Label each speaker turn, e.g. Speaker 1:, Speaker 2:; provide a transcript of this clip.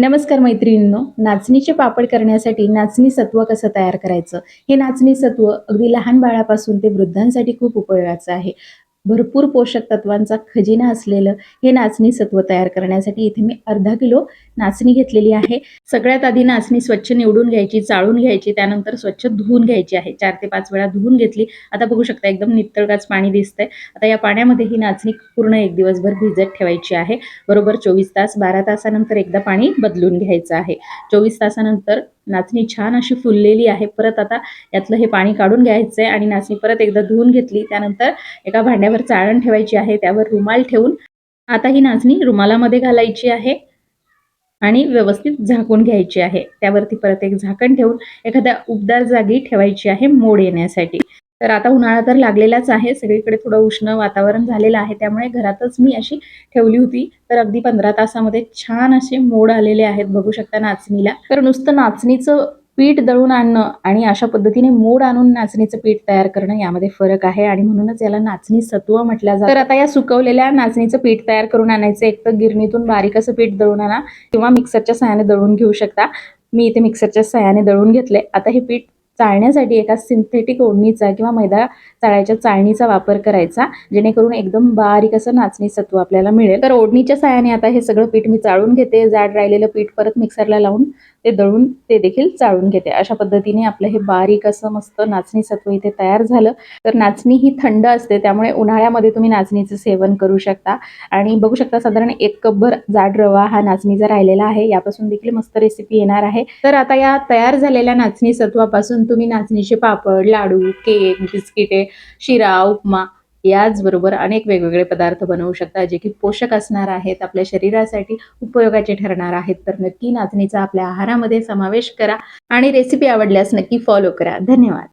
Speaker 1: नमस्कार मैत्रिणींनो. नाचणीचे पापड करण्यासाठी नाचणी सत्व कसं तयार करायचं? हे नाचणी सत्व अगदी लहान बाळापासून ते वृद्धांसाठी खूप उपयोगाचं आहे. भरपूर पोषक तत्वांचा खजिना असलेलं हे नाचणी सत्व तयार करण्यासाठी इथे मी अर्धा किलो नाचणी घेतलेली आहे. सगळ्यात आधी नाचणी स्वच्छ निवडून घ्यायची चाळून घ्यायची त्यानंतर स्वच्छ धुवून घ्यायची आहे. चार ते पाच वेळा धुवून घेतली. आता बघू शकता एकदम नितळगाच पाणी दिसतंय. आता या पाण्यामध्ये ही नाचणी पूर्ण एक दिवसभर भिजत ठेवायची आहे. बरोबर चोवीस तास बारा तासानंतर एकदा पाणी बदलून घ्यायचं आहे. चोवीस तासानंतर नाचणी छान अशी फुललेली आहे. परत आता यातलं हे पाणी काढून घ्यायचं आहे आणि नाचणी परत एकदा धुवून घेतली. त्यानंतर एका भांड्यावर चाळण ठेवायची आहे. त्यावर रुमाल ठेवून आता ही नाचणी रुमालामध्ये घालायची आहे आणि व्यवस्थित झाकून घ्यायची आहे. त्यावरती परत एक झाकण ठेवून एखाद्या उबदार जागी ठेवायची आहे. मोड येण्यासाठी. तर आता उन्हाळा तर लागलेलाच आहे. सगळीकडे थोडं उष्ण वातावरण झालेलं आहे. त्यामुळे घरातच मी अशी ठेवली होती. तर अगदी पंधरा तासामध्ये छान असे मोड आलेले आहेत बघू शकता नाचणीला. तर नुसतं नाचणीचं पीठ दळून आणणं आणि अशा पद्धतीने मोड आणून नाचणीचं पीठ तयार करणं यामध्ये फरक आहे आणि म्हणूनच याला नाचणी सत्व म्हटलं जातं. तर आता या सुकवलेल्या नाचणीचं पीठ तयार करून आणायचं. एक तर गिरणीतून बारीक असं पीठ दळून आणा किंवा मिक्सरच्या सहाय्याने दळून घेऊ शकता. मी इथे मिक्सरच्या सहाय्याने दळून घेतले आता हे पीठ चाळण्यासाठी एका सिंथेटिक ओढणीचा किंवा मैदा चाळायच्या चाळणीचा वापर करायचा जेणेकरून एकदम बारीक असं नाचणी सत्व आपल्याला मिळेल. तर ओढणीच्या साहाय्याने आता हे सगळं पीठ मी चाळून घेते. जाड राहिलेलं पीठ परत मिक्सरला लावून ते दळून ते देखील चाळून घेते. अशा पद्धतीने आपलं हे बारीक असं मस्त नाचणी सत्व इथे तयार झालं. तर नाचणी ही थंड असते त्यामुळे उन्हाळ्यामध्ये तुम्ही नाचणीचं सेवन करू शकता. आणि बघू शकता साधारण एक कपभर जाड रवा हा नाचणीचा राहिलेला आहे. यापासून देखील मस्त रेसिपी येणार आहे. तर आता या तयार झालेल्या नाचणी सत्वापासून तुम्ही नाचणीचे पापड लाडू केक बिस्किटे शिरा उपमा याचबरोबर अनेक वेगवेगळे पदार्थ बनवू शकता जे की पोषक असणार आहेत आपल्या शरीरासाठी उपयोगाचे ठरणार आहेत. तर नक्की नाचणीचा आपल्या आहारामध्ये समावेश करा आणि रेसिपी आवडल्यास नक्की फॉलो करा. धन्यवाद.